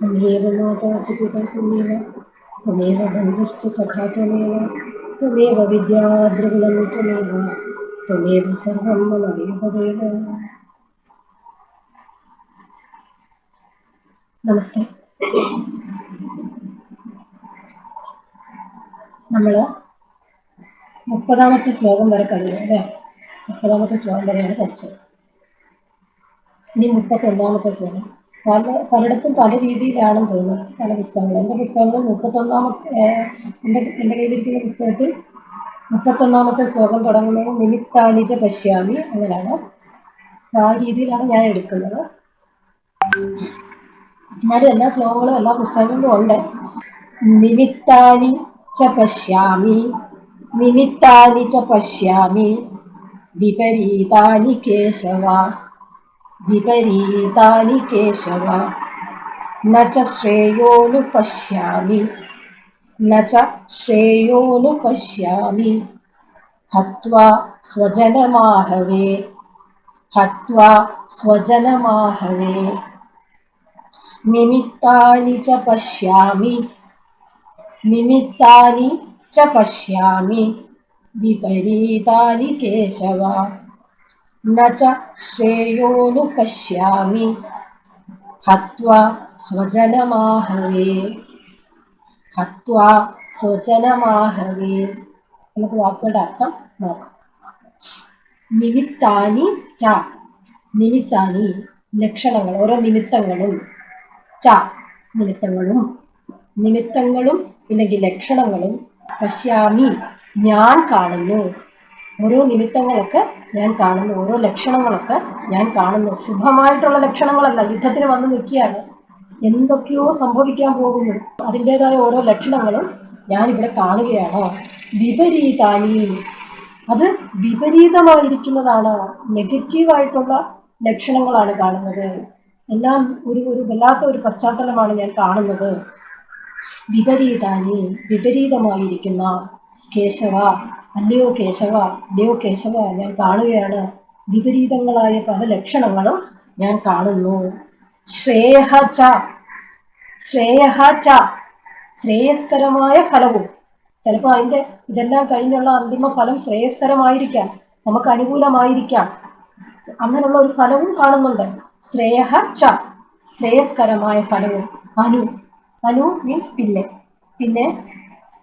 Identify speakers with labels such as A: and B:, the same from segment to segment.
A: त्वमेव माता च पिता त्वमेव त्वमेव बन्धुश्च सखा त्वमेव त्वमेव विद्याद्रविणं त्वमेव त्वमेव सर्वं मम देवदेव നമസ്തേ നമ്മൾ മുപ്പതാമത്തെ ശ്ലോകം വരെ കഴിഞ്ഞു അല്ലേ മുപ്പതാമത്തെ ശ്ലോകം വരെയാണ് പഠിച്ചത് ഇനി മുപ്പത്തൊന്നാമത്തെ ശ്ലോകം. പല പലയിടത്തും പല രീതിയിലാണെന്ന് തോന്നുന്നു പല പുസ്തകങ്ങൾ. എന്റെ പുസ്തകങ്ങൾ മുപ്പത്തൊന്നാമത്തെ ഏഹ്, എന്റെ കയ്യിലിരിക്കുന്ന പുസ്തകത്തിൽ മുപ്പത്തൊന്നാമത്തെ ശ്ലോകം തുടങ്ങുന്നത് നിമിത്താനിജ പശ്യാമി അങ്ങനെയാണ് ആ രീതിയിലാണ് ഞാൻ എടുക്കുന്നത്. എന്നാലും എല്ലാ ശ്ലോകങ്ങളും എല്ലാ പുസ്തകങ്ങളിലും ഉണ്ട്. നിമിത്താനി ച പശ്യാമി നിമിത്താനി ച പശ്യാമി വിപരീതാനി കേശവ വിപരീതാനി കേശവ ന ച ശ്രേയോനു പശ്യാമി ന ച ശ്രേയോനു പശ്യാമി ഹത്വാ സ്വജനമാഹവേ ഹത്വാ സ്വജനമാഹവേ निमित्तानि च पश्यामि निमित्तानि च पश्यामि विपरीतानि केशव न च श्रेयोनुपश्यामि हत्वा स्वजनमाहवे ഹത്വാ സ്വജനമാഹവേ നമുക്ക് വാക്കുകളുടെ അർത്ഥം നോക്കാം നിമിത്താനി ച നിമിത്താനി ലക്ഷണങ്ങൾ ഓരോ നിമിത്തങ്ങളും ച നിമിത്തങ്ങളും നിമിത്തങ്ങളും ഇല്ലെങ്കിൽ ലക്ഷണങ്ങളും പശ്യാമി ഞാൻ കാണുന്നു ഓരോ നിമിത്തങ്ങളൊക്കെ ഞാൻ കാണുന്നു. ഓരോ ലക്ഷണങ്ങളൊക്കെ ഞാൻ കാണുന്നു. ശുഭമായിട്ടുള്ള ലക്ഷണങ്ങളല്ല യുദ്ധത്തിന് വന്ന് നിൽക്കുകയാണ്. എന്തൊക്കെയോ സംഭവിക്കാൻ പോകുന്നു. അതിന്റെതായ ഓരോ ലക്ഷണങ്ങളും ഞാൻ ഇവിടെ കാണുകയാണ്. വിപരീതാനി അത് വിപരീതമായിരിക്കുന്നതാണ്. നെഗറ്റീവായിട്ടുള്ള ലക്ഷണങ്ങളാണ് കാണുന്നത്. എല്ലാം ഒരു ഒരു വല്ലാത്ത ഒരു പശ്ചാത്തലമാണ് ഞാൻ കാണുന്നത്. വിപരീതാനി വിപരീതമായിരിക്കുന്ന കേശവ. അല്ലയോ കേശവ അല്ലയോ കേശവ ഞാൻ കാണുകയാണ്. വിപരീതങ്ങളായ പല ലക്ഷണങ്ങളും ഞാൻ കാണുന്നു. ശ്രേയഹ ച ശ്രേയഹ ച ശ്രേയസ്കരമായ ഫലവും. ചിലപ്പോൾ അതിന്റെ ഇതെല്ലാം കഴിഞ്ഞുള്ള അന്തിമ ഫലം ശ്രേയസ്കരമായിരിക്കാം. നമുക്ക് അനുകൂലമായിരിക്കാം. അങ്ങനെയുള്ള ഒരു ഫലവും കാണുന്നുണ്ട്. ശ്രേയഹ ച ശ്രേയസ്കരമായ ഫലവും. അനു അനു മീൻസ് പിന്നെ. പിന്നെ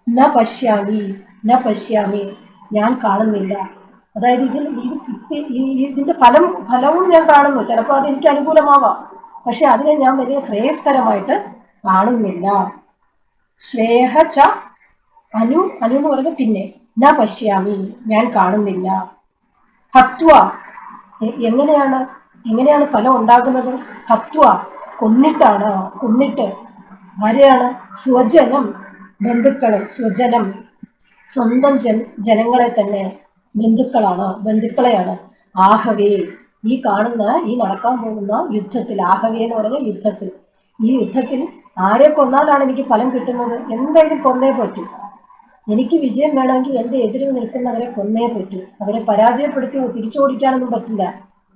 A: ന പശ്യാമി ന പശ്യാമി. ഞാൻ കാണുന്നില്ല. അതായത് ഇതിൽ ഇത് കിട്ടി ഇതിന്റെ ഫലം ഫലവും ഞാൻ കാണുന്നു. ചിലപ്പോൾ അത് എനിക്ക് അനുകൂലമാവാം. പക്ഷെ അതിനെ ഞാൻ വലിയ ശ്രേയസ്കരമായിട്ട് കാണുന്നില്ല. ശ്രേഹ ച അനു അനു എന്ന് പറഞ്ഞ പിന്നെ ന പശ്യാമി ഞാൻ കാണുന്നില്ല. ഹത്വ എങ്ങനെയാണ് എങ്ങനെയാണ് ഫലം ഉണ്ടാകുന്നത്? ഹത്വ കൊന്നിട്ടാണ്. കൊന്നിട്ട് ആരെയാണ്? സ്വജനം ബന്ധുക്കളെ സ്വജനം. സ്വന്തം ജൻ ജനങ്ങളെ തന്നെ ബന്ധുക്കളാണ് ബന്ധുക്കളെയാണ്. ആഹവേ ഈ കാണുന്ന ഈ നടക്കാൻ പോകുന്ന യുദ്ധത്തിൽ ആഹവേ എന്ന് പറഞ്ഞ യുദ്ധത്തിൽ ഈ യുദ്ധത്തിൽ ആരെ കൊന്നാലാണ് എനിക്ക് ഫലം കിട്ടുന്നത്? എന്തായാലും കൊന്നേ പറ്റൂ. എനിക്ക് വിജയം വേണമെങ്കിൽ എന്റെ എതിരിൽ നിൽക്കുന്നവരെ കൊന്നേ പറ്റൂ. അവരെ പരാജയപ്പെടുത്തി തിരിച്ചോടിക്കാനൊന്നും പറ്റില്ല.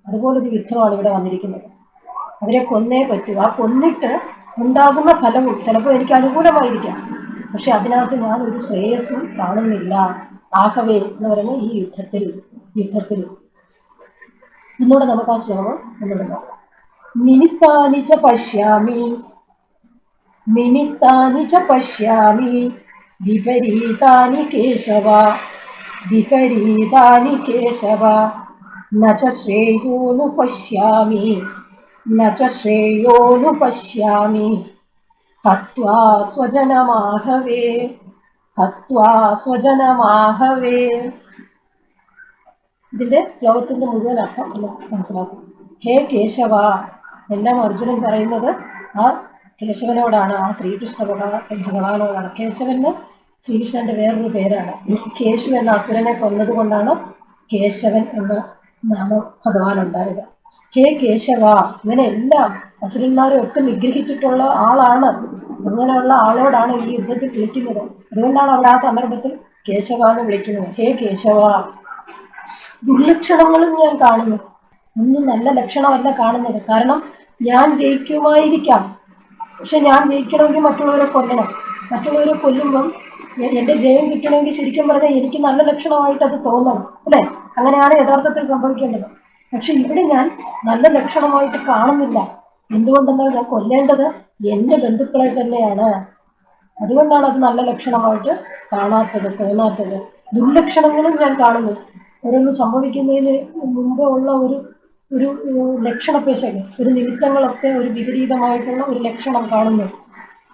A: അതുപോലൊരു യുദ്ധമാണ് ഇവിടെ വന്നിരിക്കുന്നത്. അവരെ കൊന്നേ പറ്റൂ. ആ കൊന്നിട്ട് ഉണ്ടാകുന്ന ഫലവും ചിലപ്പോൾ എനിക്ക് അനുകൂലമായിരിക്കാം. പക്ഷെ അതിനകത്ത് ഞാൻ ഒരു ശ്രേയസ്സും കാണുന്നില്ല ആഹവേ എന്ന് പറയുന്ന ഈ യുദ്ധത്തിൽ യുദ്ധത്തിൽ. ഒന്നുകൂടെ നമുക്ക് ആ ശ്ലോകം ഒന്നുകൂടെ നോക്കാം. നിമിത്താനി ച പശ്യാമി നിമിത്താനി ച പശ്യാമി വിപരീതാനി കേശവ വിപരീതാനി കേശവ ശ്രേയോനു പശ്യാമി ന ച ശ്രേയോനു പശ്യാമി. ഹത്വാ സ്വജനമാഹവേ ഹത്വാ സ്വജനമാഹവേ. ഇതിന്റെ ശ്ലോകത്തിന്റെ മുഴുവൻ അർത്ഥം മനസ്സിലാക്കും. ഹേ കേശവ എല്ലാം അർജുനൻ പറയുന്നത് ആ കേശവനോടാണ് ആ ശ്രീകൃഷ്ണ ഭഗവാ- ഭഗവാനോടാണ് കേശവന് ശ്രീകൃഷ്ണന്റെ വേറൊരു പേരാണ്. കേശു എന്ന അസുരനെ കൊന്നതുകൊണ്ടാണ് കേശവൻ എന്ന നാമം ഭഗവാൻ ഉണ്ടായത്. ഹേ കേശവ ഇങ്ങനെ എല്ലാം അസുരന്മാരെ ഒക്കെ നിഗ്രഹിച്ചിട്ടുള്ള ആളാണ്. അങ്ങനെയുള്ള ആളോടാണ് ഈ യുദ്ധത്തിൽ വിളിക്കുന്നത്. അതുകൊണ്ടാണ് അവിടെ ആ സന്ദർഭത്തിൽ കേശവ എന്ന് വിളിക്കുന്നത്. ഹേ കേശവ ദുർലക്ഷണങ്ങളും ഞാൻ കാണുന്നു. ഒന്നും നല്ല ലക്ഷണമല്ല കാണുന്നത്. കാരണം ഞാൻ ജയിക്കുമായിരിക്കാം. പക്ഷെ ഞാൻ ജയിക്കണമെങ്കിൽ മറ്റുള്ളവരെ കൊല്ലണം. മറ്റുള്ളവരെ കൊല്ലുമ്പം എന്റെ ജയം കിട്ടണമെങ്കിൽ ശരിക്കും പറഞ്ഞാൽ എനിക്ക് നല്ല ലക്ഷണമായിട്ട് അത് തോന്നണം. അല്ലെ? അങ്ങനെയാണ് യഥാർത്ഥത്തിൽ സംഭവിക്കേണ്ടത്. പക്ഷെ ഇവിടെ ഞാൻ നല്ല ലക്ഷണമായിട്ട് കാണുന്നില്ല. എന്തുകൊണ്ടെന്നാൽ ഞാൻ കൊല്ലേണ്ടത് എന്റെ ബന്ധുക്കളെ തന്നെയാണ്. അതുകൊണ്ടാണ് അത് നല്ല ലക്ഷണമായിട്ട് കാണാത്തത് തോന്നാത്തത്. ദുർലക്ഷണങ്ങളും ഞാൻ കാണുന്നു. ഓരോന്ന് സംഭവിക്കുന്നതിന് മുമ്പ് ഉള്ള ഒരു ഒരു ഏർ, ലക്ഷണപ്പിശക് ഒരു നിമിത്തങ്ങളൊക്കെ ഒരു വിപരീതമായിട്ടുള്ള ഒരു ലക്ഷണം കാണുന്നു.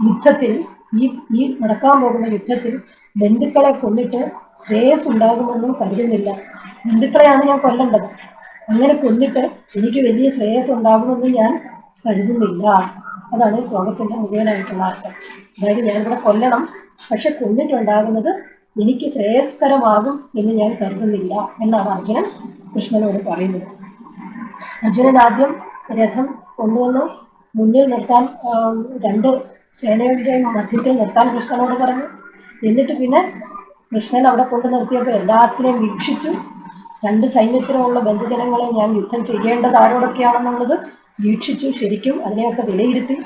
A: യുദ്ധത്തിൽ ഈ ഈ നടക്കാൻ പോകുന്ന യുദ്ധത്തിൽ ബന്ധുക്കളെ കൊന്നിട്ട് ശ്രേയസ് ഉണ്ടാകുമെന്നും കരുതുന്നില്ല. ബന്ധുക്കളെയാണ് ഞാൻ കൊല്ലേണ്ടത്. അങ്ങനെ കൊന്നിട്ട് എനിക്ക് വലിയ ശ്രേയസ് ഉണ്ടാകുമെന്ന് ഞാൻ കരുതുന്നില്ല. അതാണ് ഈ ശ്ലോകത്തിന്റെ മുഴുവനായിട്ടുള്ള അർത്ഥം. അതായത് ഞാൻ ഇവിടെ കൊല്ലണം പക്ഷെ കൊന്നിട്ടുണ്ടാകുന്നത് എനിക്ക് ശ്രേയസ്കരമാകും എന്ന് ഞാൻ കരുതുന്നില്ല എന്നാണ് അർജുനൻ കൃഷ്ണനോട് പറയുന്നത്. അർജുനൻ ആദ്യം രഥം കൊണ്ടുവന്ന് മുന്നിൽ നിർത്താൻ രണ്ട് സേനയുടെയും മധ്യത്തിൽ നിർത്താൻ കൃഷ്ണനോട് പറഞ്ഞു. എന്നിട്ട് പിന്നെ കൃഷ്ണൻ അവിടെ കൊണ്ടു നിർത്തിയപ്പോൾ എല്ലാത്തിനെയും വീക്ഷിച്ചു. രണ്ട് സൈന്യത്തിനുമുള്ള ബന്ധുജനങ്ങളെ ഞാൻ യുദ്ധം ചെയ്യേണ്ടത് ആരോടൊക്കെയാണെന്നുള്ളത് വീക്ഷിച്ചു ശരിക്കും അതിനെയൊക്കെ വിലയിരുത്തി.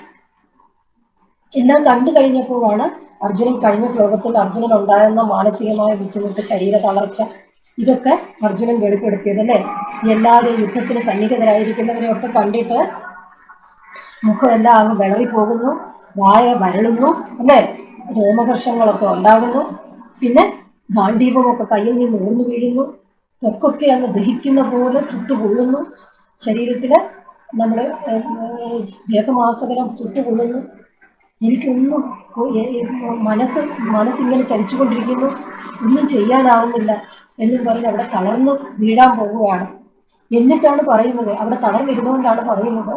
A: എല്ലാം കണ്ടു കഴിഞ്ഞപ്പോഴാണ് അർജുനൻ കഴിഞ്ഞ ശ്ലോകത്തിൽ അർജുനൻ ഉണ്ടായിരുന്ന മാനസികമായ ബുദ്ധിമുട്ട് ശരീര തളർച്ച ഇതൊക്കെ അർജുനൻ വെളിപ്പെടുത്തിയത് അല്ലേ? എല്ലാവരും യുദ്ധത്തിന് സന്നിഹിതരായിരിക്കുന്നവരെ ഒക്കെ കണ്ടിട്ട് മുഖമെല്ലാം അങ്ങ് വിളറി പോകുന്നു വായ വരളുന്നു അല്ലേ? രോമകർഷങ്ങളൊക്കെ ഉണ്ടാകുന്നു. പിന്നെ ഗാന്ധീപമൊക്കെ കയ്യിൽ നിന്ന് ഊർന്നു വീഴുന്നു. ത്വക്കൊക്കെ അങ്ങ് ദഹിക്കുന്ന പോലെ ചുട്ടുപൊള്ളുന്നു ശരീരത്തിന് നമ്മൾ ദേഹമാസകരം ദേഹമാസകലം ചുട്ടുപൊള്ളുന്നു എനിക്കൊന്നും മനസ്സ് മനസ്സിങ്ങനെ ചലിച്ചുകൊണ്ടിരിക്കുന്നു. ഒന്നും ചെയ്യാനാവുന്നില്ല എന്നും പറഞ്ഞ് അവിടെ തളർന്നു വീഴാൻ പോവുകയാണ്. എന്നിട്ടാണ് പറയുന്നത് അവിടെ തളർന്നിരുന്നുകൊണ്ടാണ് പറയുന്നത്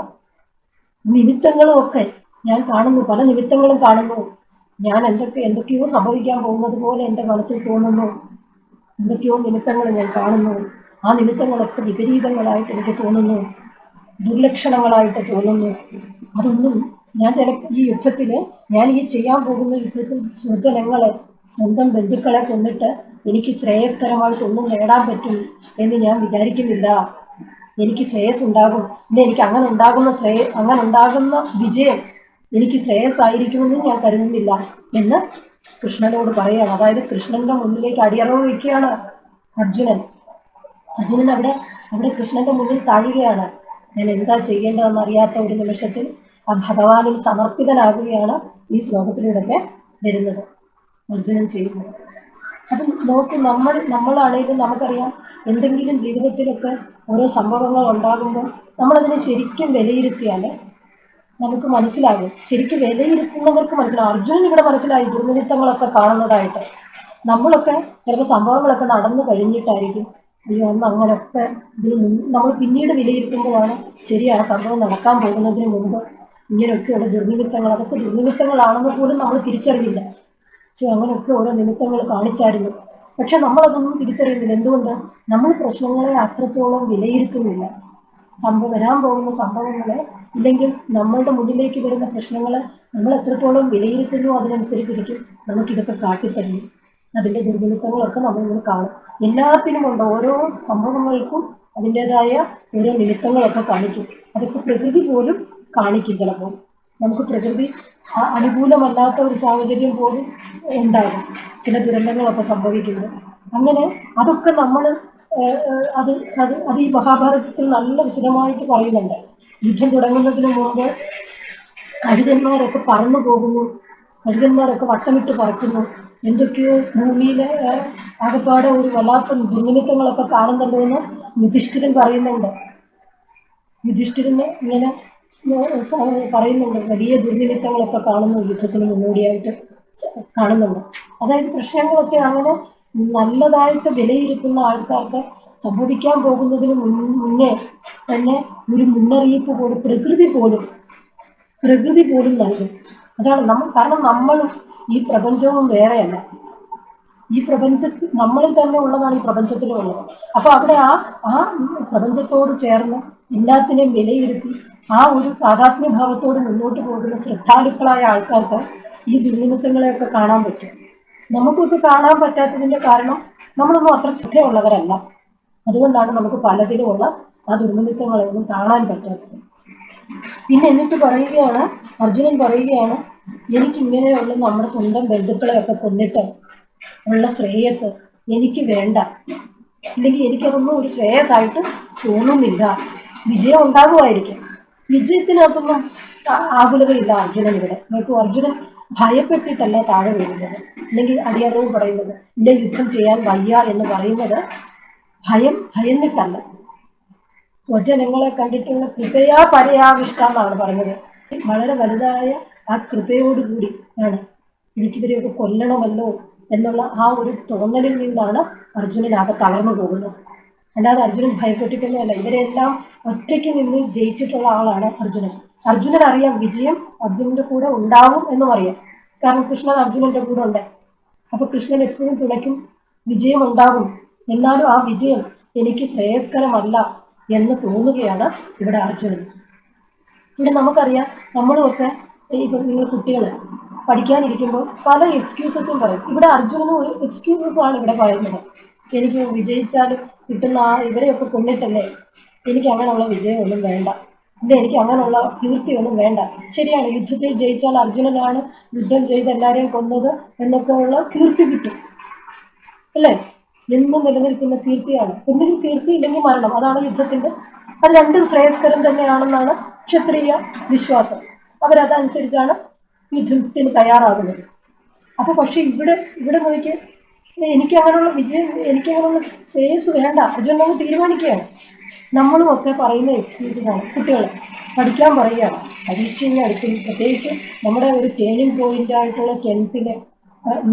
A: നിമിത്തങ്ങളും ഒക്കെ ഞാൻ കാണുന്നു പല നിമിത്തങ്ങളും കാണുന്നു. ഞാൻ എന്തൊക്കെ എന്തൊക്കെയോ സംഭവിക്കാൻ പോകുന്നത് പോലെ എന്റെ മനസ്സിൽ തോന്നുന്നു. എന്തൊക്കെയോ നിമിത്തങ്ങൾ ഞാൻ കാണുന്നു. ആ നിമിത്തങ്ങളൊക്കെ വിപരീതങ്ങളായിട്ട് എനിക്ക് തോന്നുന്നു. ദുർലക്ഷണങ്ങളായിട്ട് തോന്നുന്നു. അതൊന്നും ഞാൻ ചില ഈ യുദ്ധത്തിൽ ഞാൻ ഈ ചെയ്യാൻ പോകുന്ന യുദ്ധത്തിൽ സ്വജനങ്ങളെ സ്വന്തം ബന്ധുക്കളെ കൊന്നിട്ട് എനിക്ക് ശ്രേയസ്കരമായിട്ടൊന്നും നേടാൻ പറ്റും എന്ന് ഞാൻ വിചാരിക്കുന്നില്ല. എനിക്ക് ശ്രേയസ് ഉണ്ടാകും ഇല്ല എനിക്ക് അങ്ങനെ ഉണ്ടാകുന്ന ശ്രേയ അങ്ങനെ ഉണ്ടാകുന്ന വിജയം എനിക്ക് ശ്രേയസ് ആയിരിക്കുമെന്ന് ഞാൻ കരുതുന്നില്ല എന്ന് കൃഷ്ണനോട് പറയുകയാണ് അതായത് കൃഷ്ണന്റെ മുന്നിലേക്ക് അടിയറവ് വയ്ക്കുകയാണ് അർജുനൻ. അർജുനൻ അവിടെ അവിടെ കൃഷ്ണന്റെ മുന്നിൽ താഴുകയാണ്. ഞാൻ എന്താ ചെയ്യേണ്ടതെന്ന് അറിയാത്ത ഒരു നിമിഷത്തിൽ ആ ഭഗവാനിൽ സമർപ്പിതനാകുകയാണ് ഈ ശ്ലോകത്തിലൂടെയൊക്കെ വരുന്നത്. അർജുനൻ ചെയ്യുന്നത് അത് നോക്കി നമ്മൾ നമ്മളാണെങ്കിലും നമുക്കറിയാം എന്തെങ്കിലും ജീവിതത്തിലൊക്കെ ഓരോ സംഭവങ്ങൾ ഉണ്ടാകുമ്പോൾ നമ്മളതിനെ ശരിക്കും വിലയിരുത്തിയാൽ നമുക്ക് മനസ്സിലാകും. ശരിക്കും വിലയിരുത്തുന്നവർക്ക് മനസ്സിലാകും? അർജുനൻ ഇവിടെ മനസ്സിലായി ദുർനിമിത്തങ്ങളൊക്കെ കാണുന്നതായിട്ട്. നമ്മളൊക്കെ ചിലപ്പോൾ സംഭവങ്ങളൊക്കെ നടന്നു കഴിഞ്ഞിട്ടായിരിക്കും. അയ്യോ അന്ന് അങ്ങനെയൊക്കെ നമ്മൾ പിന്നീട് വിലയിരുത്തുമ്പോഴാണ് ശരി ആ സംഭവം നടക്കാൻ പോകുന്നതിന് മുമ്പ് ഇങ്ങനെയൊക്കെയുള്ള ദുർനിമിത്തങ്ങൾ. അതൊക്കെ ദുർനിമിത്തങ്ങളാണെന്ന് പോലും നമ്മൾ തിരിച്ചറിയില്ല പക്ഷെ അങ്ങനെയൊക്കെ ഓരോ നിമിത്തങ്ങൾ കാണിച്ചായിരുന്നു. പക്ഷെ നമ്മളതൊന്നും തിരിച്ചറിയുന്നില്ല. എന്തുകൊണ്ട്? നമ്മൾ പ്രശ്നങ്ങളെ അത്രത്തോളം വിലയിരുത്തുന്നില്ല. സംഭവം വരാൻ പോകുന്ന സംഭവങ്ങളെ ഇല്ലെങ്കിൽ നമ്മളുടെ മുന്നിലേക്ക് വരുന്ന പ്രശ്നങ്ങൾ നമ്മൾ എത്രത്തോളം വിലയിരുത്തുന്നു അതിനനുസരിച്ചിരിക്കും. നമുക്കിതൊക്കെ കാട്ടിത്തരുന്നു അതിന്റെ ദുർനിമിത്തങ്ങളൊക്കെ നമ്മളിങ്ങനെ കാണും. എല്ലാത്തിനും ഉണ്ട്. ഓരോ സംഭവങ്ങൾക്കും അതിന്റെതായ ഓരോ നിമിത്തങ്ങളൊക്കെ കാണിക്കും. അതൊക്കെ പ്രകൃതി പോലും കാണിക്കും ചിലപ്പോൾ. നമുക്ക് പ്രകൃതി അനുകൂലമല്ലാത്ത ഒരു സാഹചര്യം പോലും ഉണ്ടാകും. ചില ദുരന്തങ്ങളൊക്കെ സംഭവിക്കുന്നത്. അങ്ങനെ അതൊക്കെ നമ്മൾ അത് അത് അത് ഈ മഹാഭാരതത്തിൽ നല്ല വിശദമായിട്ട് പറയുന്നുണ്ട്. യുദ്ധം തുടങ്ങുന്നതിന് മുമ്പ് കഴുകന്മാരൊക്കെ പറന്നു പോകുന്നു. കഴുകന്മാരൊക്കെ വട്ടമിട്ട് പറക്കുന്നു. എന്തൊക്കെയോ ഭൂമിയിലെ ആകപ്പാട് ഒരു വല്ലാത്ത ദുർനിമിത്തങ്ങളൊക്കെ കാണുന്നുണ്ടോ എന്ന് യുധിഷ്ഠിരൻ പറയുന്നുണ്ട്. യുധിഷ്ഠിരന് ഇങ്ങനെ പറയുന്നുണ്ട്. വലിയ ദുർനിമിത്തങ്ങളൊക്കെ കാണുന്നു യുദ്ധത്തിന് മുന്നോടിയായിട്ട് കാണുന്നുണ്ട്. അതായത് പ്രശ്നങ്ങളൊക്കെ അങ്ങനെ നല്ലതായിട്ട് വിലയിരുത്തുന്ന ആൾക്കാർക്ക് സംഭവിക്കാൻ പോകുന്നതിന് മുന്നേ തന്നെ ഒരു മുന്നറിയിപ്പ് പോലും പ്രകൃതി പോലും പ്രകൃതി പോലും നൽകും. അതാണ് നമ്മൾ കാരണം നമ്മളും ഈ പ്രപഞ്ചവും വേറെയല്ല. ഈ പ്രപഞ്ചത്തിൽ നമ്മളിൽ തന്നെ ഉള്ളതാണ് ഈ പ്രപഞ്ചത്തിലും ഉള്ളത് അപ്പൊ അവിടെ ആ ആ പ്രപഞ്ചത്തോട് ചേർന്ന് എല്ലാത്തിനെയും വിലയിരുത്തി ആ ഒരു താതാത്മ്യഭാവത്തോട് മുന്നോട്ട് പോകുന്ന ശ്രദ്ധാലുക്കളായ ആൾക്കാർക്ക് ഈ ദുർനിമിത്തങ്ങളെയൊക്കെ കാണാൻ പറ്റും. നമുക്കൊക്കെ കാണാൻ പറ്റാത്തതിന്റെ കാരണം നമ്മളൊന്നും അത്ര ശ്രദ്ധയുള്ളവരല്ല. അതുകൊണ്ടാണ് നമുക്ക് പലതിലുമുള്ള ആ ദുർനിമിത്തങ്ങളെയൊന്നും കാണാൻ പറ്റാത്തത്. പിന്നെ എന്നിട്ട് പറയുകയാണ് അർജുനൻ പറയുകയാണ് എനിക്ക് ഇങ്ങനെയുള്ള നമ്മുടെ സ്വന്തം ബന്ധുക്കളെയൊക്കെ കൊന്നിട്ട് ഉള്ള ശ്രേയസ് എനിക്ക് വേണ്ട. ഇല്ലെങ്കിൽ എനിക്കതൊന്നും ഒരു ശ്രേയസായിട്ട് തോന്നുന്നില്ല. വിജയം ഉണ്ടാകുമായിരിക്കും. വിജയത്തിനകത്തൊന്നും ആകുലതയില്ല അർജുനൻ ഇവിടെ. നോക്കൂ അർജുനൻ ഭയപ്പെട്ടിട്ടല്ല താഴെ വീഴുന്നത്. അല്ലെങ്കിൽ അടിയറവ് പറയുന്നത് ഇല്ല യുദ്ധം ചെയ്യാൻ വയ്യ എന്ന് പറയുന്നത് ഭയം ഭയന്നിട്ടല്ല. സ്വജനങ്ങളെ കണ്ടിട്ടുള്ള കൃപയാ പരയാവിഷ്ട എന്നാണ് പറഞ്ഞത്. വളരെ വലുതായ ആ കൃപയോടുകൂടി ആണ് എനിക്കിവരെയൊക്കെ കൊല്ലണമല്ലോ എന്നുള്ള ആ ഒരു തോന്നലിൽ നിന്നാണ് അർജുനൻ ആകെ തളർന്നു പോകുന്നത്. അല്ലാതെ അർജുനൻ ഭയപ്പെട്ടിട്ടൊന്നുമല്ല ഇവരെല്ലാം ഒറ്റയ്ക്ക് നിന്ന് ജയിച്ചിട്ടുള്ള ആളാണ് അർജുനൻ. അർജുനൻ അറിയാം വിജയം അർജുനന്റെ കൂടെ ഉണ്ടാവും എന്നും അറിയാം കാരണം കൃഷ്ണൻ അർജുനന്റെ കൂടെ ഉണ്ട്. അപ്പൊ കൃഷ്ണൻ എപ്പോഴും തുണയ്ക്കും വിജയം ഉണ്ടാകും. എന്നാലും ആ വിജയം എനിക്ക് ശ്രേയസ്കരമല്ല. എന്ന് തോന്നുകയാണ് ഇവിടെ അർജുനൻ. ഇവിടെ നമുക്കറിയാം നമ്മളുമൊക്കെ ഈ നിങ്ങൾ കുട്ടികൾ പഠിക്കാനിരിക്കുമ്പോൾ പല എക്സ്ക്യൂസസും പറയും. ഇവിടെ അർജുനനും ഒരു എക്സ്ക്യൂസസ് ആണ് ഇവിടെ പറയുന്നത്. എനിക്ക് വിജയിച്ചാൽ കിട്ടുന്ന ആ ഇവരെയൊക്കെ കൊണ്ടിട്ടല്ലേ എനിക്ക് അങ്ങനെയുള്ള വിജയമൊന്നും വേണ്ട. അല്ലെ എനിക്ക് അങ്ങനെയുള്ള കീർത്തിയൊന്നും വേണ്ട. ശരിയാണ് യുദ്ധത്തിൽ ജയിച്ചാൽ അർജുനനാണ് യുദ്ധം ചെയ്ത് എല്ലാവരെയും കൊന്നത് എന്നൊക്കെയുള്ള കീർത്തി കിട്ടും. അല്ലേ? എന്നും നിലനിൽക്കുന്ന കീർത്തിയാണ്. എന്തിനും കീർത്തി ഇല്ലെങ്കിൽ മരണം. അതാണ് യുദ്ധത്തിന്റെ അത് രണ്ടും ശ്രേയസ്കരം തന്നെയാണെന്നാണ് ക്ഷത്രിയ വിശ്വാസം. അവരതനുസരിച്ചാണ് യുദ്ധത്തിന് തയ്യാറാകുന്നത്. അപ്പൊ പക്ഷെ ഇവിടെ ഇവിടെ നോക്കി എനിക്ക് അങ്ങനെയുള്ള വിജയം എനിക്ക് അങ്ങനെയുള്ള ശ്രേയസ് വേണ്ട. അർജുൻ നമ്മൾ തീരുമാനിക്കുകയാണ്. നമ്മളും ഒക്കെ പറയുന്ന എക്സ്ക്യൂസസാണ് കുട്ടികളെ പഠിക്കാൻ പറയുകയാണ്. പരീക്ഷ അടുത്ത്. പ്രത്യേകിച്ച് നമ്മുടെ ഒരു ടേണിംഗ് പോയിന്റ് ആയിട്ടുള്ള ടെൻത്തിൽ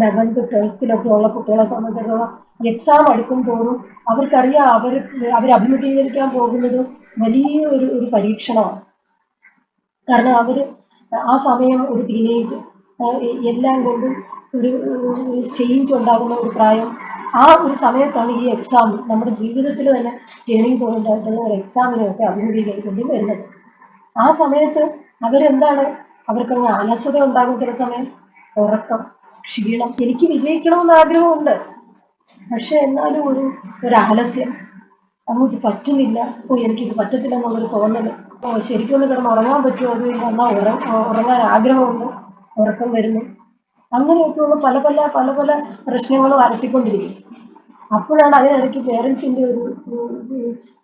A: ലെവൻത്ത് ട്വൽത്തിലൊക്കെ ഉള്ള കുട്ടികളെ സംബന്ധിച്ചിടത്തോളം എക്സാം അടുക്കും തോറും അവർക്കറിയാം അവർ അവർ അഭിമുഖീകരിക്കാൻ പോകുന്നത് വലിയ ഒരു ഒരു പരീക്ഷണമാണ്. കാരണം അവർ ആ സമയം ഒരു ടീനേജ് എല്ലാം കൊണ്ടും ഒരു ചേഞ്ച് ഉണ്ടാകുന്ന ഒരു പ്രായം. ആ ഒരു സമയത്താണ് ഈ എക്സാം നമ്മുടെ ജീവിതത്തിൽ തന്നെ ടേണിംഗ് പോയിന്റ് ആയിട്ടുള്ള ഒരു എക്സാമിനെയൊക്കെ അഭിമുഖീകരിക്കേണ്ടി വരുന്നത്. ആ സമയത്ത് അവരെന്താണ്? അവർക്കങ്ങ് അലസത ഉണ്ടാകും ചില സമയം. ഉറക്കം. ക്ഷീണം. എനിക്ക് വിജയിക്കണമെന്ന് ആഗ്രഹമുണ്ട്. പക്ഷെ എന്നാലും ഒരു ഒരു ആലസ്യം അങ്ങോട്ട് പറ്റുന്നില്ല. ഓ എനിക്കിത് പറ്റത്തില്ല എന്നുള്ളൊരു തോന്നൽ ഓ ശരിക്കും ഒന്ന് കിടന്ന് ഉറങ്ങാൻ പറ്റുമോ? അത് എന്നാൽ ഉറ ഉറങ്ങാൻ ആഗ്രഹമുണ്ട്. ഉറക്കം വരുന്നു. അങ്ങനെയൊക്കെയുള്ള പല പല പല പല പ്രശ്നങ്ങളും അലട്ടിക്കൊണ്ടിരിക്കും. അപ്പോഴാണ് അതിനിടയ്ക്ക് പേരൻസിന്റെ ഒരു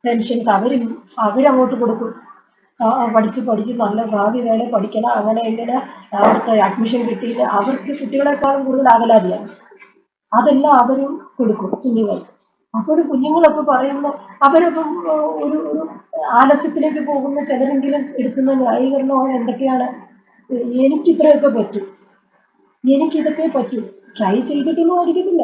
A: ടെൻഷൻസ് അവരും അവരങ്ങോട്ട് കൊടുക്കും. പഠിച്ച് പഠിച്ച് നല്ല ഭാവി വേണേ പഠിക്കണം. അങ്ങനെ ഇങ്ങനെ അവിടുത്തെ അഡ്മിഷൻ കിട്ടിയില്ല അവർക്ക് കുട്ടികളെക്കാളും കൂടുതൽ അകലാതിയാണ് അതെല്ലാം അവരും കൊടുക്കും കുഞ്ഞുങ്ങൾക്ക് അപ്പോൾ കുഞ്ഞുങ്ങളൊക്കെ പറയുന്ന അവരൊപ്പം ഒരു ഒരു ആലസ്യത്തിലേക്ക് പോകുന്ന ചിലരെങ്കിലും എടുക്കുന്ന ന്യായീകരണമാണ് എന്തൊക്കെയാണ്? എനിക്ക് ഇത്രയൊക്കെ പറ്റും. എനിക്കിതൊക്കെ പറ്റൂ. ട്രൈ ചെയ്തിട്ടൊന്നും ആയിരിക്കത്തില്ല.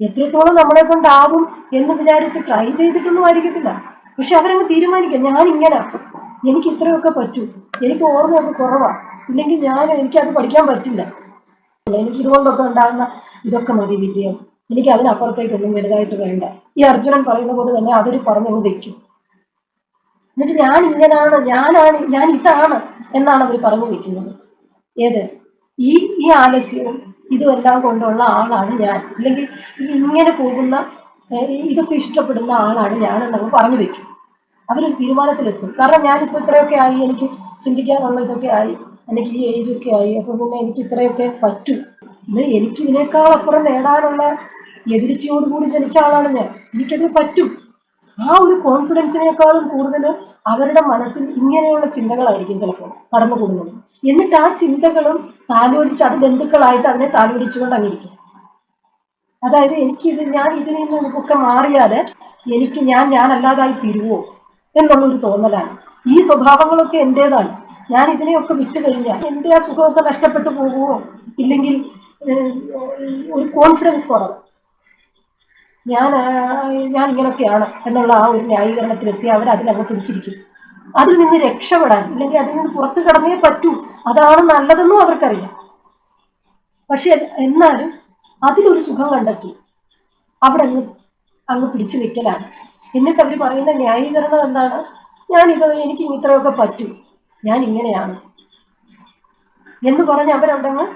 A: എത്രത്തോളം നമ്മളെ കൊണ്ടാവും എന്ന് വിചാരിച്ച് ട്രൈ ചെയ്തിട്ടൊന്നും ആയിരിക്കത്തില്ല. പക്ഷെ അവരങ്ങ് തീരുമാനിക്കാം. ഞാൻ ഇങ്ങനെ എനിക്ക് ഇത്രയൊക്കെ പറ്റൂ. എനിക്ക് ഓർമ്മയൊക്കെ കുറവാ. ഇല്ലെങ്കിൽ ഞാൻ എനിക്കത് പഠിക്കാൻ പറ്റില്ല. എനിക്ക് ഇതുകൊണ്ടൊക്കെ ഉണ്ടാകുന്ന ഇതൊക്കെ മതി വിജയം. എനിക്ക് അതിനപ്പുറത്തേക്കൊന്നും വലുതായിട്ട് വേണ്ട. ഈ അർജുനൻ പറയുന്ന പോലെ തന്നെ അതൊരു പറഞ്ഞു വെക്കും. എന്നിട്ട് ഞാൻ ഇങ്ങനാണ് ഞാനാണ് ഞാൻ ഇതാണ് എന്നാണ് അവർ പറഞ്ഞു വെക്കുന്നത്. ഏത്? ഈ ഈ ആലസ്യവും ഇതുമെല്ലാം കൊണ്ടുള്ള ആളാണ് ഞാൻ. അല്ലെങ്കിൽ ഇങ്ങനെ പോകുന്ന ഇതൊക്കെ ഇഷ്ടപ്പെടുന്ന ആളാണ് ഞാൻ എന്നൊക്കെ പറഞ്ഞു വെക്കും. അവരൊരു തീരുമാനത്തിലെത്തും. കാരണം ഞാനിപ്പോ ഇത്രയൊക്കെ ആയി എനിക്ക് ചിന്തിക്കാനുള്ള ഇതൊക്കെ ആയി എനിക്ക് ഈ ഏജ് ഒക്കെ ആയി അപ്പൊ പിന്നെ എനിക്ക് ഇത്രയൊക്കെ പറ്റും. ഇത് എനിക്ക് ഇതിനേക്കാൾ അപ്പുറം നേടാനുള്ള എബിലിറ്റിയോട് കൂടി ജനിച്ച ആളാണ് ഞാൻ. എനിക്കത് പറ്റും. ആ ഒരു കോൺഫിഡൻസിനേക്കാളും കൂടുതൽ അവരുടെ മനസ്സിൽ ഇങ്ങനെയുള്ള ചിന്തകളായിരിക്കും ചിലപ്പോൾ കടന്നുകൂടുന്നത്. എന്നിട്ട് ആ ചിന്തകളും താലോലിച്ച് അത് ബന്ധുക്കളായിട്ട് അതിനെ താലോലിച്ചുകൊണ്ട് അങ്ങിരിക്കും. അതായത് എനിക്കിത് ഞാൻ ഇതിൽ നിന്നൊക്കെ മാറിയാൽ എനിക്ക് ഞാൻ ഞാനല്ലാതായി തീരുവോ? എന്നുള്ളൊരു തോന്നലാണ്. ഈ സ്വഭാവങ്ങളൊക്കെ എന്റേതാണ്. ഞാൻ ഇതിനെയൊക്കെ വിട്ടു കഴിഞ്ഞാൽ എന്റെ ആ സുഖമൊക്കെ നഷ്ടപ്പെട്ടു പോകുമോ ഇല്ലെങ്കിൽ ഒരു കോൺഫിഡൻസ് കുറവ്. ഞാൻ ഞാൻ ഇങ്ങനെയൊക്കെയാണ് എന്നുള്ള ആ ഒരു ന്യായീകരണത്തിലെത്തി അവർ അതിനകത്ത് പിടിച്ചിരിക്കും. അതിൽ നിന്ന് രക്ഷപ്പെടാൻ ഇല്ലെങ്കിൽ അതിൽ നിന്ന് പുറത്തു കടന്നേ പറ്റൂ. അതാണ് നല്ലതെന്നും അവർക്കറിയാം. പക്ഷെ എന്നാലും അതിലൊരു സുഖം കണ്ടെത്തി. അവിടെ അങ്ങ് അങ്ങ് പിടിച്ചു നിൽക്കലാണ് എന്നിട്ട് അവർ പറയുന്ന ന്യായീകരണം എന്താണ്? ഞാൻ ഇത് എനിക്ക് ഇത്രയൊക്കെ പറ്റൂ. ഞാൻ ഇങ്ങനെയാണ് എന്ന് പറഞ്ഞ് അവരവിടെ അങ്ങ്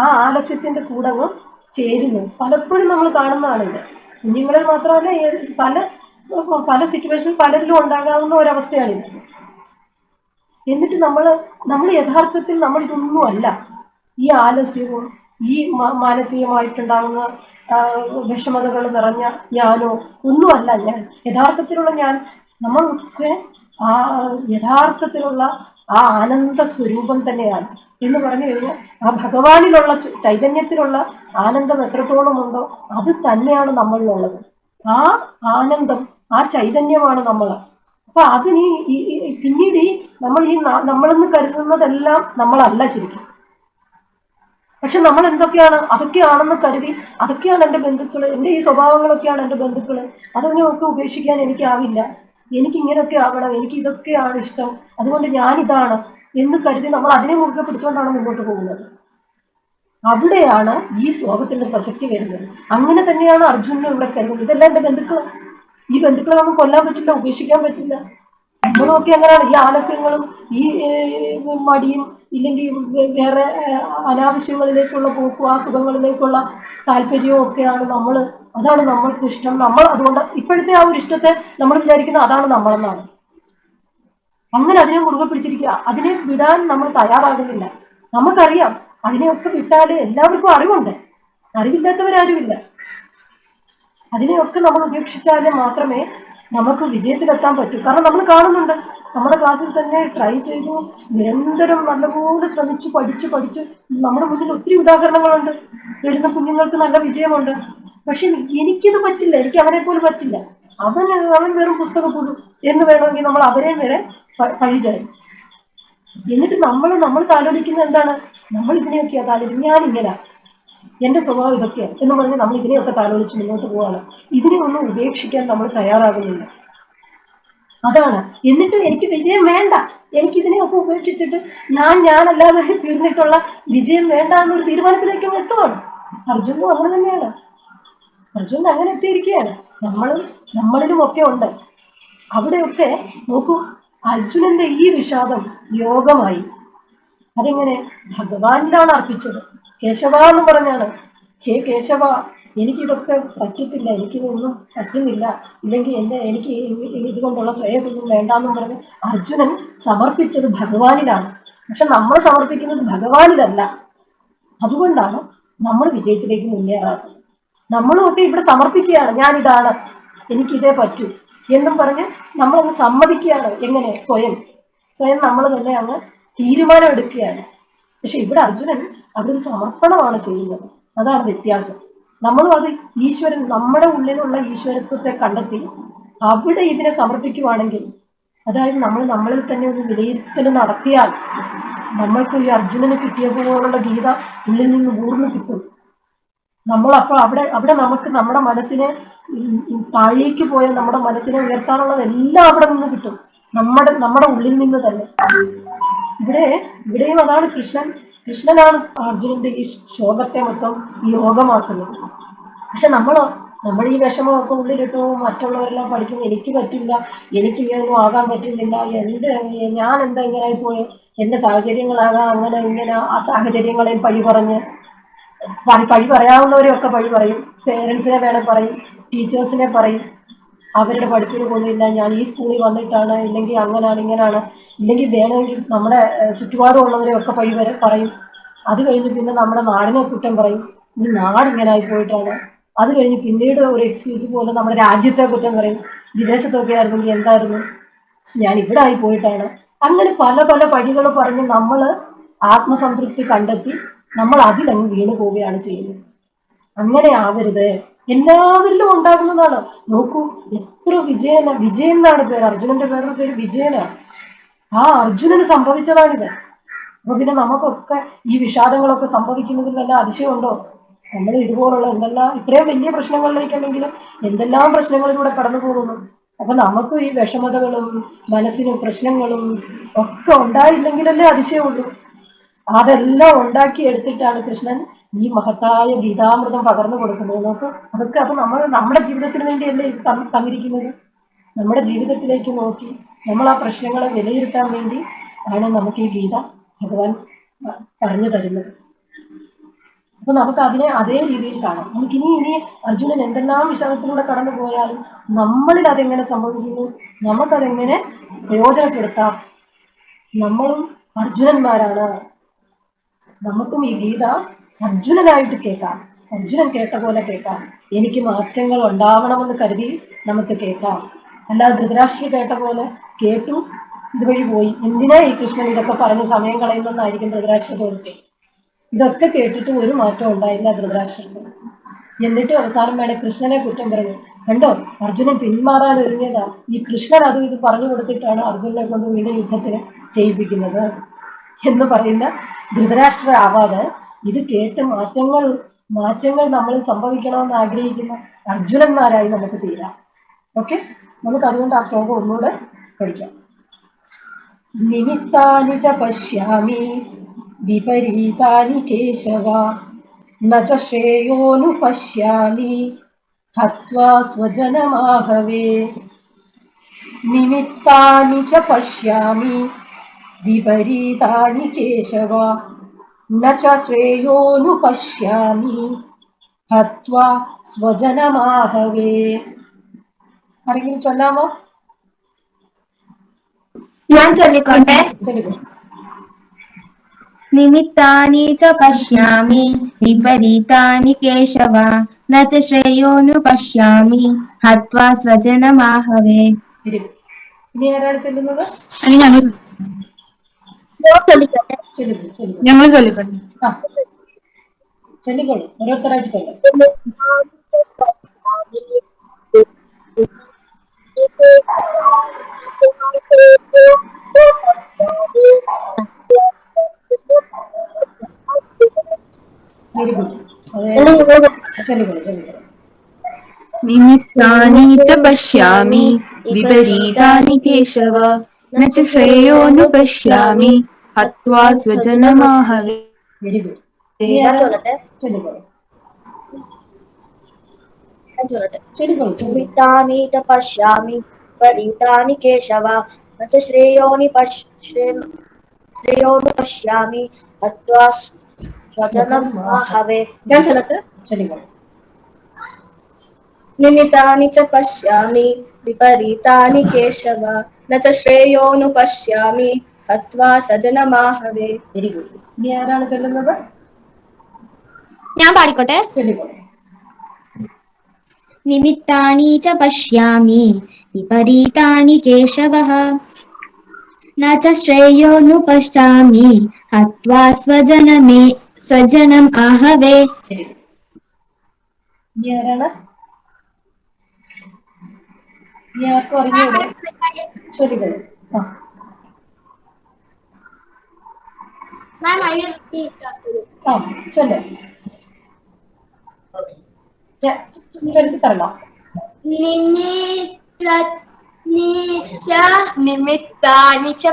A: ആ ആലസ്യത്തിന്റെ കൂടങ്ങ് ചേരുന്നു. പലപ്പോഴും നമ്മൾ കാണുന്നതാണ് ഇത് കുഞ്ഞുങ്ങളിൽ മാത്രമല്ല പല പല സിറ്റുവേഷനിൽ പലരിലും ഉണ്ടാകാവുന്ന ഒരവസ്ഥയാണിത്. എന്നിട്ട് നമ്മൾ നമ്മൾ യഥാർത്ഥത്തിൽ നമ്മൾ ഇതൊന്നും അല്ല ഈ ആലസ്യവും ഈ മാനസികമായിട്ടുണ്ടാകുന്ന വിഷമതകൾ നിറഞ്ഞ ഞാനോ? ഒന്നുമല്ല ഞാൻ. യഥാർത്ഥത്തിലുള്ള ഞാൻ നമ്മളൊക്കെ ആ യഥാർത്ഥത്തിലുള്ള ആ ആനന്ദ സ്വരൂപം തന്നെയാണ്. എന്ന് പറഞ്ഞു കഴിഞ്ഞാൽ ആ ഭഗവാനിലുള്ള ചൈതന്യത്തിലുള്ള ആനന്ദം എത്രത്തോളം ഉണ്ടോ അത് തന്നെയാണ് നമ്മളിലുള്ളത്. ആ ആനന്ദം ആ ചൈതന്യമാണ് നമ്മൾ അപ്പൊ അതിന് ഈ- പിന്നീട് ഈ നമ്മൾ ഈ നമ്മളെന്ന് കരുതുന്നതെല്ലാം നമ്മളല്ല ശരിക്കും. പക്ഷെ നമ്മൾ എന്തൊക്കെയാണ്? അതൊക്കെയാണെന്ന് കരുതി അതൊക്കെയാണ് എന്റെ ബന്ധുക്കൾ എന്റെ ഈ സ്വഭാവങ്ങളൊക്കെയാണ് എന്റെ ബന്ധുക്കൾ അതൊന്നും ഒക്കെ ഉപേക്ഷിക്കാൻ എനിക്കാവില്ല. എനിക്ക് ഇങ്ങനെയൊക്കെ ആവണം എനിക്ക് ഇതൊക്കെയാണ് ഇഷ്ടം. അതുകൊണ്ട് ഞാനിതാണ് എന്ന് കരുതി നമ്മൾ അതിനെ മുറുകെ പിടിച്ചുകൊണ്ടാണ് മുന്നോട്ട് പോകുന്നത്. അവിടെയാണ് ഈ ശ്ലോകത്തിന്റെ പ്രസക്തി വരുന്നത്. അങ്ങനെ തന്നെയാണ് അർജുനൻ ഇവിടെ കരുതുന്നത്. ഇതെല്ലാം എന്റെ ബന്ധുക്കൾ ഈ ബന്ധുക്കളെ നമുക്ക് കൊല്ലാൻ പറ്റില്ല ഉപേക്ഷിക്കാൻ പറ്റില്ല. നമ്മളൊക്കെ എങ്ങനെയാണ് ഈ ആലസ്യങ്ങളും ഈ മടിയും ഇല്ലെങ്കിൽ വേറെ അനാവശ്യങ്ങളിലേക്കുള്ള പോക്കും അസുഖങ്ങളിലേക്കുള്ള താല്പര്യവും ഒക്കെയാണ് നമ്മൾ അതാണ് നമ്മൾക്ക് ഇഷ്ടം. നമ്മൾ അതുകൊണ്ട് ഇപ്പോഴത്തെ ആ ഒരു ഇഷ്ടത്തെ നമ്മൾ വിചാരിക്കുന്നത് അതാണ് നമ്മളെന്നാണ്. അങ്ങനെ അതിനെ മുറുകെ പിടിച്ചിരിക്കുക. അതിനെ വിടാൻ നമ്മൾ തയ്യാറാകുന്നില്ല. നമുക്കറിയാം അതിനെയൊക്കെ വിട്ടാൽ എല്ലാവർക്കും അറിവുണ്ട്. അറിവില്ലാത്തവരാരുമില്ല. അതിനെയൊക്കെ നമ്മൾ ഉപേക്ഷിച്ചാൽ മാത്രമേ നമുക്ക് വിജയത്തിലെത്താൻ പറ്റും. കാരണം നമ്മൾ കാണുന്നുണ്ട്. നമ്മുടെ ക്ലാസ്സിൽ തന്നെ ട്രൈ ചെയ്തു. നിരന്തരം നല്ലപോലെ ശ്രമിച്ചു പഠിച്ചു പഠിച്ചു. നമ്മുടെ മുന്നിൽ ഒത്തിരി ഉദാഹരണങ്ങളുണ്ട്. വരുന്ന കുഞ്ഞുങ്ങൾക്ക് നല്ല വിജയമുണ്ട്. പക്ഷെ എനിക്കിത് പറ്റില്ല. എനിക്ക് അവനെ പോലും പറ്റില്ല. അവൻ അവൻ വെറും പുസ്തക കൂടും എന്ന് വേണമെങ്കിൽ നമ്മൾ അവരെ വരെ പഴിചായി എന്നിട്ട് നമ്മൾ നമ്മൾ താലോലിക്കുന്നത് എന്താണ്? നമ്മൾ ഇതിനെയൊക്കെയാ താലോലിക്കും ഞാനിങ്ങനെ. എന്റെ സ്വഭാവം ഇതൊക്കെയാണ് എന്ന് പറഞ്ഞ് നമ്മൾ ഇതിനെയൊക്കെ താലോലിച്ച് മുന്നോട്ട് പോവാണ്. ഇതിനെ ഒന്നും ഉപേക്ഷിക്കാൻ നമ്മൾ തയ്യാറാകുന്നില്ല. അതാണ്. എന്നിട്ട് എനിക്ക് വിജയം വേണ്ട. എനിക്ക് ഇതിനെയൊക്കെ ഉപേക്ഷിച്ചിട്ട് ഞാൻ ഞാനല്ലാതെ തീർന്നിട്ടുള്ള വിജയം വേണ്ട എന്നൊരു തീരുമാനത്തിലേക്ക് എത്തുവാണ്. അർജുനും അങ്ങനെ തന്നെയാണ്. അർജുൻ അങ്ങനെ എത്തിയിരിക്കുകയാണ്. നമ്മളും നമ്മളിലും ഒക്കെ ഉണ്ട്. അവിടെയൊക്കെ നോക്കൂ അർജുനന്റെ ഈ വിഷാദം യോഗമായി. അതെങ്ങനെ ഭഗവാനിലാണ് അർപ്പിച്ചത്. കേശവ എന്ന് പറഞ്ഞാണ്. ഹേ കേശവ എനിക്കിതൊക്കെ പറ്റത്തില്ല എനിക്കിതൊന്നും പറ്റുന്നില്ല. ഇല്ലെങ്കിൽ എന്റെ എനിക്ക് ഇതുകൊണ്ടുള്ള ശ്രേയസൊന്നും വേണ്ടാന്നും പറഞ്ഞ് അർജുനൻ സമർപ്പിച്ചത് ഭഗവാനിലാണ്. പക്ഷെ നമ്മൾ സമർപ്പിക്കുന്നത് ഭഗവാനിലല്ല. അതുകൊണ്ടാണ് നമ്മൾ വിജയത്തിലേക്ക് മുന്നേറാത്തത്. നമ്മളും ഒക്കെ ഇവിടെ സമർപ്പിക്കുകയാണ് ഞാനിതാണ് എനിക്കിതേ പറ്റൂ എന്നും പറഞ്ഞ് നമ്മളങ്ങ് സമ്മതിക്കുകയാണ് എങ്ങനെ? സ്വയം. സ്വയം നമ്മൾ തന്നെ അങ്ങ് തീരുമാനം എടുക്കുകയാണ് പക്ഷെ ഇവിടെ അർജുനൻ അവിടെ ഒരു സമർപ്പണമാണ് ചെയ്യുന്നത്. അതാണ് വ്യത്യാസം. നമ്മളും അത് ഈശ്വരൻ നമ്മുടെ ഉള്ളിലുള്ള ഈശ്വരത്വത്തെ കണ്ടെത്തി അവിടെ ഇതിനെ സമർപ്പിക്കുവാണെങ്കിൽ അതായത് നമ്മൾ നമ്മളിൽ തന്നെ ഒരു വിലയിരുത്തൽ നടത്തിയാൽ നമ്മൾക്ക് ഈ അർജുനന് കിട്ടിയ പോലുള്ള ഗീത ഉള്ളിൽ നിന്ന് ഊർന്നു കിട്ടും. നമ്മൾ അപ്പോൾ അവിടെ അവിടെ നമുക്ക് നമ്മുടെ മനസ്സിനെ താഴേക്ക് പോയ നമ്മുടെ മനസ്സിനെ ഉയർത്താനുള്ളതെല്ലാം അവിടെ നിന്ന് കിട്ടും. നമ്മുടെ നമ്മുടെ ഉള്ളിൽ നിന്ന് തന്നെ. ഇവിടെ ഇവിടെയും അതാണ് കൃഷ്ണൻ കൃഷ്ണനാണ് അർജുനന്റെ ഈ ശോകത്തെ മൊത്തം യോഗമാക്കുന്നത് പക്ഷെ നമ്മളോ നമ്മൾ ഈ വിഷമമൊക്കെ ഉള്ളിലിട്ടു മറ്റുള്ളവരെല്ലാം പഠിക്കുന്നു എനിക്ക് പറ്റില്ല എനിക്ക് ഇങ്ങനെയൊന്നും ആകാൻ പറ്റുന്നില്ല എന്ത് ഞാൻ എന്താ ഇങ്ങനെ പോയി എന്റെ സാഹചര്യങ്ങളാകാം അങ്ങനെ ഇങ്ങനെ ആ സാഹചര്യങ്ങളെയും പഴി പറഞ്ഞ് പഴി പറയാവുന്നവരെയൊക്കെ പഴി പറയും. പേരൻസിനെ വേണേൽ പറയും ടീച്ചേഴ്സിനെ പറയും. അവരുടെ പഠിപ്പിന് കൊള്ളില്ല ഞാൻ ഈ സ്കൂളിൽ വന്നിട്ടാണ്. ഇല്ലെങ്കിൽ അങ്ങനാണ് ഇങ്ങനാണ്. ഇല്ലെങ്കിൽ വേണമെങ്കിൽ നമ്മുടെ ചുറ്റുപാടുമുള്ളവരെ ഒക്കെ പഴി വരെ പറയും. അത് കഴിഞ്ഞ് പിന്നെ നമ്മുടെ നാടിനെ കുറ്റം പറയും. ഈ നാട് ആയി പോയിട്ടാണ്. അത് കഴിഞ്ഞ് പിന്നീട് ഒരു എക്സ്ക്യൂസ് പോലെ നമ്മുടെ രാജ്യത്തെ കുറ്റം പറയും. വിദേശത്തൊക്കെ ആയിരുന്നെങ്കിൽ എന്തായിരുന്നു? ഞാൻ ഇവിടെ ആയി പോയിട്ടാണ്. അങ്ങനെ പല പല പഴികൾ പറഞ്ഞ് നമ്മൾ ആത്മസംതൃപ്തി കണ്ടെത്തി നമ്മൾ അതിലങ്ങ് വീണു പോവുകയാണ് ചെയ്യുന്നത്. അങ്ങനെ ആവരുത്. എല്ലാവരിലും ഉണ്ടാകുന്നതാണ്. നോക്കൂ എത്ര വിജയന വിജയൻ എന്നാണ് പേര്. അർജുനന്റെ പേരുടെ പേര് വിജയനാണ് ആ അർജുനന് സംഭവിച്ചതാണിത്. അപ്പൊ പിന്നെ നമുക്കൊക്കെ ഈ വിഷാദങ്ങളൊക്കെ സംഭവിക്കുന്നതിൽ വല്ല അതിശയമുണ്ടോ? നമ്മൾ ഇതുപോലുള്ള എന്തെല്ലാം ഇത്രയും വലിയ പ്രശ്നങ്ങളിലേക്കല്ലെങ്കിലും എന്തെല്ലാം പ്രശ്നങ്ങളിലൂടെ കടന്നു പോകുന്നു? അപ്പൊ നമുക്ക് ഈ വിഷമതകളും മനസ്സിനും പ്രശ്നങ്ങളും ഒക്കെ ഉണ്ടായില്ലെങ്കിലല്ലേ അതിശയമുള്ളൂ. അതെല്ലാം ഉണ്ടാക്കി എടുത്തിട്ടാണ് കൃഷ്ണൻ ഈ മഹത്തായ ഗീതാമൃതം പകർന്നു കൊടുക്കുന്നത് നോക്ക് അതൊക്കെ അപ്പൊ നമ്മൾ നമ്മുടെ ജീവിതത്തിന് വേണ്ടിയല്ലേ ഇത് തന്ന- തന്നിരിക്കുന്നത്? നമ്മുടെ ജീവിതത്തിലേക്ക് നോക്കി നമ്മൾ ആ പ്രശ്നങ്ങളെ വിലയിരുത്താൻ വേണ്ടി ആണ് നമുക്ക് ഈ ഗീത ഭഗവാൻ പറഞ്ഞു തരുന്നത്. അപ്പൊ നമുക്ക് അതിനെ അതേ രീതിയിൽ കാണാം. നമുക്ക് ഇനി ഇനി അർജുനൻ എന്തെല്ലാം വിഷാദത്തിലൂടെ കടന്നു പോയാലും നമ്മളിൽ അതെങ്ങനെ സംഭവിക്കുന്നു? നമുക്കതെങ്ങനെ പ്രയോജനപ്പെടുത്താം? നമ്മളും അർജുനന്മാരാണ്. നമുക്കും ഈ ഗീത അർജുനനായിട്ട് കേൾക്കാം. അർജുനൻ കേട്ട പോലെ കേൾക്കാം. എനിക്ക് മാറ്റങ്ങൾ ഉണ്ടാവണമെന്ന് കരുതി നമുക്ക് കേൾക്കാം. അല്ലാതെ ധൃതരാഷ്ട്രം കേട്ട പോലെ കേട്ടു. ഇതുവഴി പോയി. എന്തിനാ ഈ കൃഷ്ണൻ ഇതൊക്കെ പറഞ്ഞ് സമയം കളയുമെന്നായിരിക്കും ധൃതരാഷ്ട്ര ചോദിച്ചത് ഇതൊക്കെ കേട്ടിട്ട് ഒരു മാറ്റം ഉണ്ടായില്ല ധൃതരാഷ്ട്രത്തിന് എന്നിട്ട് അവസാനം വേണേ കൃഷ്ണനെ കുറ്റം പറഞ്ഞു. കണ്ടോ? അർജുനൻ പിന്മാറാൻ ഒരുങ്ങിയതാ. ഈ കൃഷ്ണൻ അതും ഇത് പറഞ്ഞു കൊടുത്തിട്ടാണ് അർജുനനെ കൊണ്ട് വീണ്ടും യുദ്ധത്തിന് ചെയ്യിപ്പിക്കുന്നത് എന്ന് പറയുന്ന ധൃതരാഷ്ട്ര ആവാതെ ഇത് കേട്ട് മാറ്റങ്ങൾ മാറ്റങ്ങൾ നമ്മൾ സംഭവിക്കണമെന്ന് ആഗ്രഹിക്കുന്ന അർജുനന്മാരായി നമുക്ക് തീരാം. ഓക്കെ നമുക്ക് അതുകൊണ്ട് ആ ശ്ലോകം ഒന്നുകൂടെ പഠിക്കാം. നിമിത്താനി ച പശ്യാമി വിപരീതാനി കേശവ നേയോനു പശ്യാമി ഹത്വാ സ്വജനമാഹവേ. നിമിത്താനി ച പശ്യാമി വിപരീതാനി കേശവ ന ച ശ്രേയോനു പശ്യാമി ഹത്വാ സ്വജനമാഹവേ ആരെങ്കിലും ചൊല്ലാമോ
B: ഞാൻ ചൊല്ലിക്കോട്ടെ
A: ചൊല്ലിക്കോ
B: നിമിത്താനി ച പശ്യാമി വിപരീതാനി കേശവ ന ച ശ്രേയോനു പശ്യാമി ഹത്വാ സ്വജനമാഹവേ
A: വെരി ഗുഡ് ഇനി ആരാണ് ചൊല്ലുന്നത്
B: ഞങ്ങൾ
A: ചൊല്ലിക്കോ ചൊല്ലിക്കോ
B: ഞങ്ങൾ ചൊല്ലിക്കോട്ടെ?
A: ആ. ചൊല്ലിക്കോളൂ. ഓരോരുത്തരായിട്ട് ചൊല്ലാം. വെരി ഗുഡ് അതെ. ചൊല്ലിക്കോളൂ ചൊല്ലിക്കോളൂ.
B: നിമിത്താനി ച പശ്യാമി വിപരീതാനി
A: न च श्रेयोऽनुपश्यामि हत्वा स्वजनमाहवे। वेरी
C: गुड चोलटे तपश्यामि परितानि केशव। न च श्रेयोनि पश् श्रेयोनुपश्यामि हत्वा स्वजनं माहवे न
A: चलत्
C: निमितानि च पश्यामि। विपरीतानि केशव। न च श्रेयोनु पश्यामि हत्वा सजनमाहवे
A: വെരി ഗുഡ് ഇനി ആരാണ് ചൊല്ലുന്നത്
D: ഞാൻ പാടിക്കോട്ടെ
A: ചൊല്ലിക്കോളൂ
D: നിമിത്താനി ച പശ്യാമി വിപരീതാനി കേശവഃ ന ച ശ്രേയോനു പശ്യാമി ഹത്വാ സ്വജനമേ സ്വജനം
A: അക്ഷരികൾ ആ. ചൊല്ല്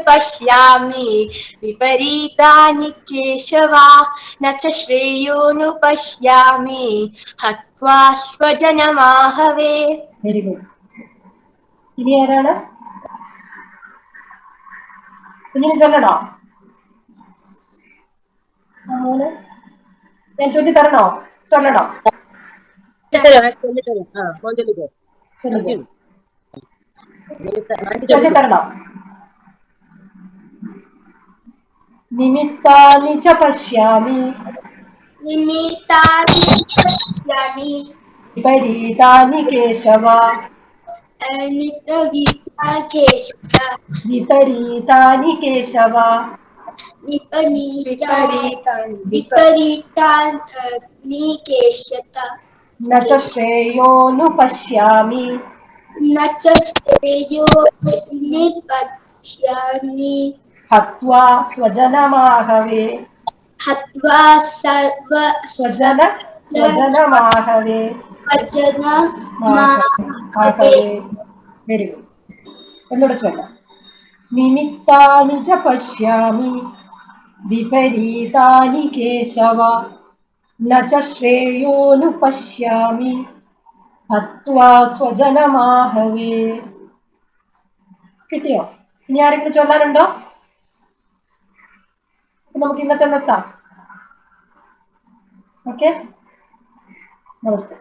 C: പശ്യാമി. വിപരീതാനി കേശവ ന ച ശ്രേയോനു
A: വെരി ഗുഡ് ഇനി ആരാണ്? കുഞ്ഞിന് ചൊല്ലണോ ആ മോന് ഞാൻ ചൊല്ലി തരണോ ചൊല്ലണോ ചൊല്ലിക്കോ ചൊല്ലി തരണോ നിമിത്താനി ച പശ്യാമി
C: निमित्तानि च पश्यामि
A: വിപരീതാനി കേശവ
C: केशव विपरीतानि केशव।
A: विपरीतानि न च श्रेयोनुपश्यामि
C: न च श्रेयो निपश्यामि
A: हत्वा स्वजनमाहवे।
C: हत्वा सर्व स्वजन
A: स्वजनमाहवे। वेरी गुड। ഒന്നുകൂടെ ചൊല്ലാം നിമിത്താനി ച പശ്യാമി വിപരീതാനി കേശവ ന ച ശ്രേയോനു പശ്യാമി ഹത്വാ സ്വജനമാഹവേ. കിട്ടിയോ? ഇനി ആരെങ്കിലും ചൊല്ലാനുണ്ടോ നമുക്ക് ഇന്നത്തെ നിർത്താം ഓക്കെ? നമസ്തേ.